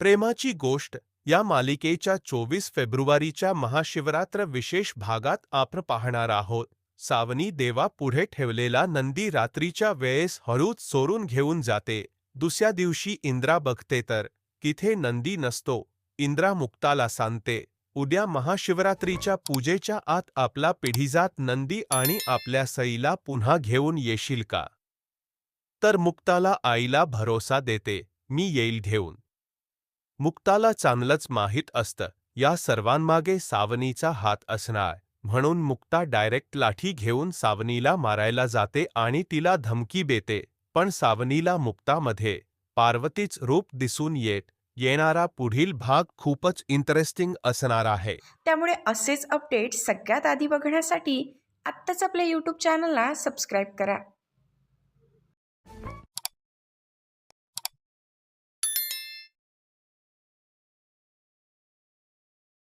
प्रेमाची गोष्ट या मालिकेच्या चोवीस फेब्रुवारीच्या महाशिवरात्र विशेष भागात आपण पाहणार आहोत. सावनी देवा पुढे ठेवलेला नंदी रात्रीच्या वेळेस हळूच चोरून घेऊन जाते. दुसऱ्या दिवशी इंद्रा बघते तर तिथे नंदी नसतो. इंद्रा मुक्ताला सांगते उद्या महाशिवरात्रीच्या पूजेच्या आत आपला पिढीजात नंदी आणि आपल्या सईला पुन्हा घेऊन येशील का तर मुक्ताला आईला भरोसा देते मी येईल घेऊन. मुक्ताला चांगलंच माहीत असतं. या सर्वांमागे सावनीचा हात असणार. म्हणून मुक्ता डायरेक्ट लाठी घेऊन सावनीला मारायला जाते आणि तिला धमकी देते. पण सावनीला मुक्तामध्ये पार्वतीच रूप दिसून येत. येणारा पुढील भाग खूपच इंटरेस्टिंग असणार आहे. त्यामुळे असेच अपडेट सगळ्यात आधी बघण्यासाठी आत्ताच आपल्या यूट्यूब चॅनलला सबस्क्राईब करा.